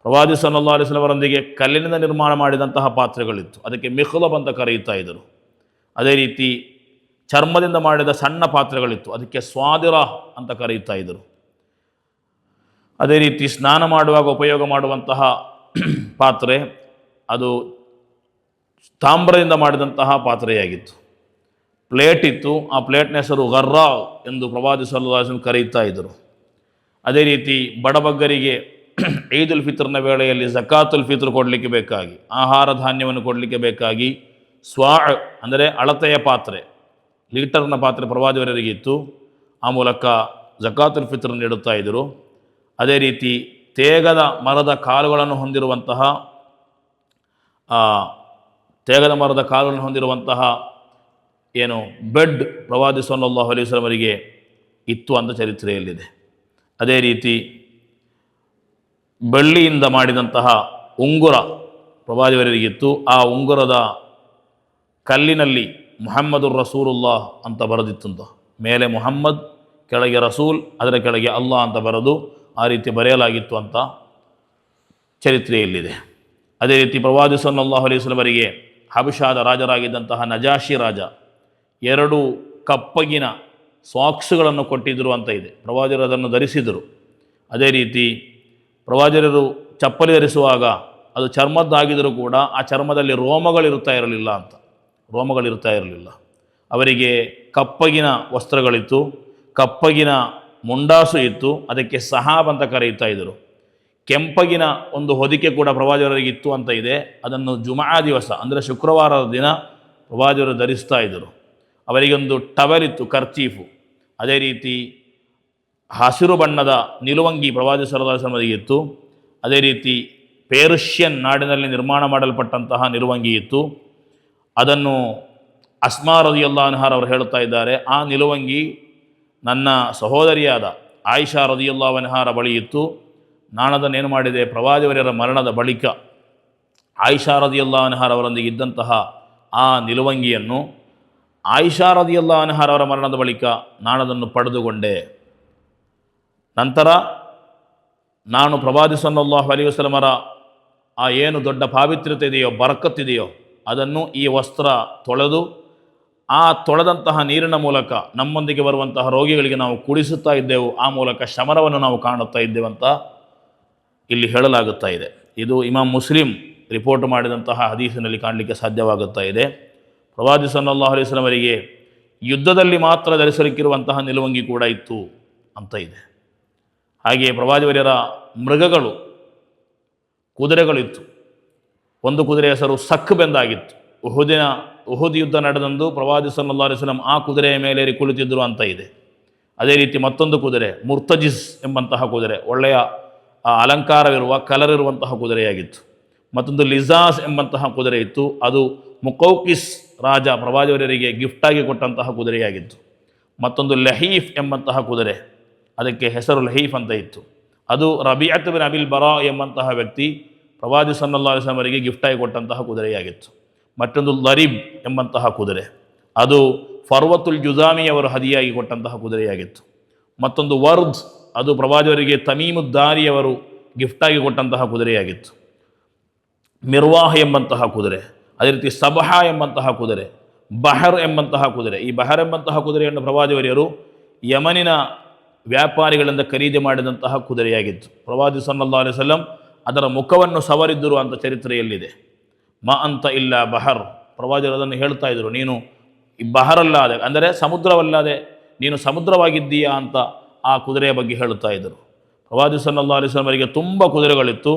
ಪ್ರವಾದಿ ಸಲ್ಲಾ ಅಲಿಸ್ಲಮರೊಂದಿಗೆ ಕಲ್ಲಿನಿಂದ ನಿರ್ಮಾಣ ಮಾಡಿದಂತಹ ಪಾತ್ರೆಗಳಿತ್ತು. ಅದಕ್ಕೆ ಮಿಖುಲಬ್ ಅಂತ ಕರೆಯುತ್ತಾ ಇದ್ದರು. ಅದೇ ರೀತಿ ಚರ್ಮದಿಂದ ಮಾಡಿದ ಸಣ್ಣ ಪಾತ್ರೆಗಳಿತ್ತು. ಅದಕ್ಕೆ ಸ್ವಾದಿರ ಅಂತ ಕರೆಯುತ್ತಾ ಇದ್ದರು. ಅದೇ ರೀತಿ ಸ್ನಾನ ಮಾಡುವಾಗ ಉಪಯೋಗ ಮಾಡುವಂತಹ ಪಾತ್ರೆ ಅದು ತಾಮ್ರದಿಂದ ಮಾಡಿದಂತಹ ಪಾತ್ರೆಯಾಗಿತ್ತು. ಪ್ಲೇಟ್ ಇತ್ತು, ಆ ಪ್ಲೇಟ್ನ ಹೆಸರು ಗರ್ರಾ ಎಂದು ಪ್ರವಾದಿ ಸಲ್ಲಾಸನ್ ಕರೆಯುತ್ತಾ ಇದ್ದರು. ಅದೇ ರೀತಿ ಬಡಬಗ್ಗರಿಗೆ ಈದ್ ಫಿತ್ರನ ವೇಳೆಯಲ್ಲಿ ಜಕಾತುಲ್ ಫಿತ್ರ್ ಕೊಡಲಿಕ್ಕೆ ಬೇಕಾಗಿ, ಆಹಾರ ಧಾನ್ಯವನ್ನು ಕೊಡಲಿಕ್ಕೆ ಬೇಕಾಗಿ ಸ್ವಾ ಅಂದರೆ ಅಳತೆಯ ಪಾತ್ರೆ, ಲೀಟರ್ನ ಪಾತ್ರೆ ಪ್ರವಾದಿವರಿಗೆ ಇತ್ತು. ಆ ಮೂಲಕ ಜಕಾತುಲ್ ಫಿತ್ರ ನೀಡುತ್ತಾ ಇದ್ದರು. ಅದೇ ರೀತಿ ತೇಗದ ಮರದ ಕಾಲುಗಳನ್ನು ಹೊಂದಿರುವಂತಹ ತೇಗದ ಮರದ ಕಾಲುಗಳನ್ನು ಹೊಂದಿರುವಂತಹ ಏನು ಬೆಡ್ ಪ್ರವಾದಿ ಸಲ್ಲಲ್ಲಾಹು ಅಲೈಹಿ ವಸಲ್ಲಮರಿಗೆ ಇತ್ತು ಅಂತ ಚರಿತ್ರೆಯಲ್ಲಿದೆ. ಅದೇ ರೀತಿ ಬೆಳ್ಳಿಯಿಂದ ಮಾಡಿದಂತಹ ಉಂಗುರ ಪ್ರವಾದಿವರಿಗಿತ್ತು. ಆ ಉಂಗುರದ ಕಲ್ಲಿನಲ್ಲಿ ಮುಹಮ್ಮದುರ್ ರಸೂಲುಲ್ಲಾ ಅಂತ ಬರೆದಿತ್ತಂತ. ಮೇಲೆ ಮುಹಮ್ಮದ್, ಕೆಳಗೆ ರಸೂಲ್, ಅದರ ಕೆಳಗೆ ಅಲ್ಲಾ ಅಂತ ಬರೆದು ಆ ರೀತಿ ಬರೆಯಲಾಗಿತ್ತು ಅಂತ ಚರಿತ್ರೆಯಲ್ಲಿದೆ. ಅದೇ ರೀತಿ ಪ್ರವಾದಿ ಅಲೈಹಿ ಅವರಿಗೆ ಹಬಶಾದ ರಾಜರಾಗಿದ್ದಂತಹ ನಜಾಶಿ ರಾಜ ಎರಡು ಕಪ್ಪಗಿನ ಸಾಕ್ಸ್ಗಳನ್ನು ಕೊಟ್ಟಿದ್ದರು ಅಂತ ಇದೆ. ಪ್ರವಾದಿರು ಅದನ್ನು ಧರಿಸಿದರು. ಅದೇ ರೀತಿ ಪ್ರವಾದಿರರು ಚಪ್ಪಲಿ ಧರಿಸುವಾಗ ಅದು ಚರ್ಮದ್ದಾಗಿದ್ದರೂ ಕೂಡ ಆ ಚರ್ಮದಲ್ಲಿ ರೋಮಗಳಿರುತ್ತಾ ಇರಲಿಲ್ಲ ಅಂತ. ರೋಮಗಳಿರುತ್ತಾ ಇರಲಿಲ್ಲ. ಅವರಿಗೆ ಕಪ್ಪಗಿನ ವಸ್ತ್ರಗಳಿತ್ತು. ಕಪ್ಪಗಿನ ಮುಂಡಾಸು ಇತ್ತು, ಅದಕ್ಕೆ ಸಹಾಬ್ ಅಂತ ಕರೆಯುತ್ತಾ ಇದ್ದರು. ಕೆಂಪಗಿನ ಒಂದು ಹೊದಿಕೆ ಕೂಡ ಪ್ರವಾದಿಯವರಿಗೆ ಇತ್ತು ಅಂತ ಇದೆ. ಅದನ್ನು ಜುಮಾ ದಿವಸ, ಅಂದರೆ ಶುಕ್ರವಾರದ ದಿನ ಪ್ರವಾದಿಯವರು ಧರಿಸ್ತಾ ಇದ್ದರು. ಅವರಿಗೊಂದು ಟವಲ್ ಇತ್ತು, ಕರ್ಚೀಫು. ಅದೇ ರೀತಿ ಹಸಿರು ಬಣ್ಣದ ನಿಲುವಂಗಿ ಪ್ರವಾದಿ ಸರದಾಸನಿಗೆ ಇತ್ತು. ಅದೇ ರೀತಿ ಪೇರ್ಷಿಯನ್ ನಾಡಿನಲ್ಲಿ ನಿರ್ಮಾಣ ಮಾಡಲ್ಪಟ್ಟಂತಹ ನಿಲುವಂಗಿ ಇತ್ತು. ಅದನ್ನು ಅಸ್ಮಾರದಿಯಲ್ಲ ಅನ್ಹಾರ್ ಅವರು ಹೇಳುತ್ತಾ ಇದ್ದಾರೆ, ಆ ನಿಲುವಂಗಿ ನನ್ನ ಸಹೋದರಿಯಾದ ಆಯಿಷಾ ರದಿಯಲ್ಲಾವನ್ಹಾರ ಬಳಿ ಇತ್ತು. ನಾಣದನ್ನೇನು ಮಾಡಿದೆ? ಪ್ರವಾದಿವರ್ಯರ ಮರಣದ ಬಳಿಕ ಆಯಿಷಾ ರದಿಯಲ್ಲಾನ್ಹಾರ್ ಅವರೊಂದಿಗೆ ಇದ್ದಂತಹ ಆ ನಿಲುವಂಗಿಯನ್ನು ಆಯಿಷಾ ರದಿಯಲ್ಲಾನ್ಹಾರ್ ಅವರ ಮರಣದ ಬಳಿಕ ನಾಣದನ್ನು ಪಡೆದುಕೊಂಡೆ. ನಂತರ ನಾನು ಪ್ರವಾದಿ ಸಲ್ಲಲ್ಲಾಹು ಅಲಿ ವಸಲಮರ ಆ ಏನು ದೊಡ್ಡ ಪಾವಿತ್ರ್ಯತೆ ಇದೆಯೋ ಬರಕತ್ತಿದೆಯೋ ಅದನ್ನು ಈ ವಸ್ತ್ರ ತೊಳೆದು ಆ ತೊಳೆದಂತಹ ನೀರಿನ ಮೂಲಕ ನಮ್ಮೊಂದಿಗೆ ಬರುವಂತಹ ರೋಗಿಗಳಿಗೆ ನಾವು ಕುಡಿಸುತ್ತಾ ಇದ್ದೆವು, ಆ ಮೂಲಕ ಶಮನವನ್ನು ನಾವು ಕಾಣುತ್ತಾ ಇದ್ದೇವಂತ ಇಲ್ಲಿ ಹೇಳಲಾಗುತ್ತಾ ಇದೆ. ಇದು ಇಮಾಮ್ ಮುಸ್ಲಿಂ ರಿಪೋರ್ಟ್ ಮಾಡಿದಂತಹ ಹದೀಸಿನಲ್ಲಿ ಕಾಣಲಿಕ್ಕೆ ಸಾಧ್ಯವಾಗುತ್ತಾ ಇದೆ. ಪ್ರವಾದಿ ಸಲ್ಲಲ್ಲಾಹು ಅಲೈಹಿ ವಸಲ್ಲಮರಿಗೆ ಯುದ್ಧದಲ್ಲಿ ಮಾತ್ರ ಧರಿಸಲಿಕ್ಕಿರುವಂತಹ ನಿಲುವಂಗಿ ಕೂಡ ಇತ್ತು ಅಂತ ಇದೆ. ಹಾಗೆಯೇ ಪ್ರವಾದಿವರ್ಯರ ಮೃಗಗಳು, ಕುದುರೆಗಳಿತ್ತು. ಒಂದು ಕುದುರೆ ಹೆಸರು ಸಖ್ ಬೆಂದಾಗಿತ್ತು. ಉಹುದಿನ ಉಹುದ್ ಯುದ್ಧ ನಡೆದಂದು ಪ್ರವಾದಿ ಸಲ್ಲಾ ಅಲಿಸ್ಲಂ ಆ ಕುದುರೆಯ ಮೇಲೆ ಕುಳಿತಿದ್ದರು ಅಂತ ಇದೆ. ಅದೇ ರೀತಿ ಮತ್ತೊಂದು ಕುದುರೆ, ಮುರ್ತಜಿಸ್ ಎಂಬಂತಹ ಕುದುರೆ, ಒಳ್ಳೆಯ ಅಲಂಕಾರವಿರುವ ಕಲರ್ ಇರುವಂತಹ ಕುದುರೆಯಾಗಿತ್ತು. ಮತ್ತೊಂದು ಲಿಜಾಸ್ ಎಂಬಂತಹ ಕುದುರೆ ಇತ್ತು. ಅದು ಮುಕೌಕಿಸ್ ರಾಜ ಪ್ರವಾದಿವರರಿಗೆ ಗಿಫ್ಟಾಗಿ ಕೊಟ್ಟಂತಹ ಕುದುರೆಯಾಗಿತ್ತು. ಮತ್ತೊಂದು ಲಹೀಫ್ ಎಂಬಂತಹ ಕುದುರೆ, ಅದಕ್ಕೆ ಹೆಸರು ಲಹೀಫ್ ಅಂತ ಇತ್ತು. ಅದು ರಬಿಯತ್ ಬಿನ್ ಅಬಿಲ್ ಬರಾ ಎಂಬಂತಹ ವ್ಯಕ್ತಿ ಪ್ರವಾದಿ ಸನ್ನಲ್ಲಾ ಅವರಿಗೆ ಗಿಫ್ಟಾಗಿ ಕೊಟ್ಟಂತಹ ಕುದುರೆಯಾಗಿತ್ತು. ಮತ್ತೊಂದು ಲರಿಬ್ ಎಂಬಂತಹ ಕುದುರೆ. ಅದು ಫರ್ವತುಲ್ ಜುಜಾಮಿಯವರು ಹದಿಯಾಗಿ ಕೊಟ್ಟಂತಹ ಕುದುರೆಯಾಗಿತ್ತು. ಮತ್ತೊಂದು ವರ್ದ್, ಅದು ಪ್ರವಾದಿಯವರಿಗೆ ತಮೀಮುದ್ದಾರಿಯವರು ಗಿಫ್ಟಾಗಿ ಕೊಟ್ಟಂತಹ ಕುದುರೆಯಾಗಿತ್ತು. ಮಿರ್ವಾಹ್ ಎಂಬಂತಹ ಕುದುರೆ, ಅದೇ ರೀತಿ ಸಬಹ ಎಂಬಂತಹ ಕುದುರೆ, ಬಹರ್ ಎಂಬಂತಹ ಕುದುರೆ. ಈ ಬಹರ್ ಎಂಬಂತಹ ಕುದುರೆಯನ್ನು ಪ್ರವಾದಿವರಿಯರು ಯಮನಿನ ವ್ಯಾಪಾರಿಗಳಿಂದ ಖರೀದಿ ಮಾಡಿದಂತಹ ಕುದುರೆಯಾಗಿತ್ತು. ಪ್ರವಾದಿ ಸಲ್ಲಾ ವಸಲ್ಲಂ ಅದರ ಮುಖವನ್ನು ಸವರಿದ್ದರು ಅಂತ ಚರಿತ್ರೆಯಲ್ಲಿದೆ. ಮ ಅಂತ ಇಲ್ಲ ಬಹರ್. ಪ್ರವಾದಿಗಳು ಅದನ್ನು ಹೇಳ್ತಾ ಇದ್ರು, ನೀನು ಬಹರಲ್ಲಾದೆ, ಅಂದರೆ ಸಮುದ್ರವಲ್ಲದೆ, ನೀನು ಸಮುದ್ರವಾಗಿದ್ದೀಯಾ ಅಂತ ಆ ಕುದುರೆಯ ಬಗ್ಗೆ ಹೇಳುತ್ತಾ ಇದ್ದರು ಪ್ರವಾದಿ ಸಲ್ಲಾ ಅಲಿಸ್ಲಾಮರಿಗೆ ತುಂಬ ಕುದುರೆಗಳಿತ್ತು,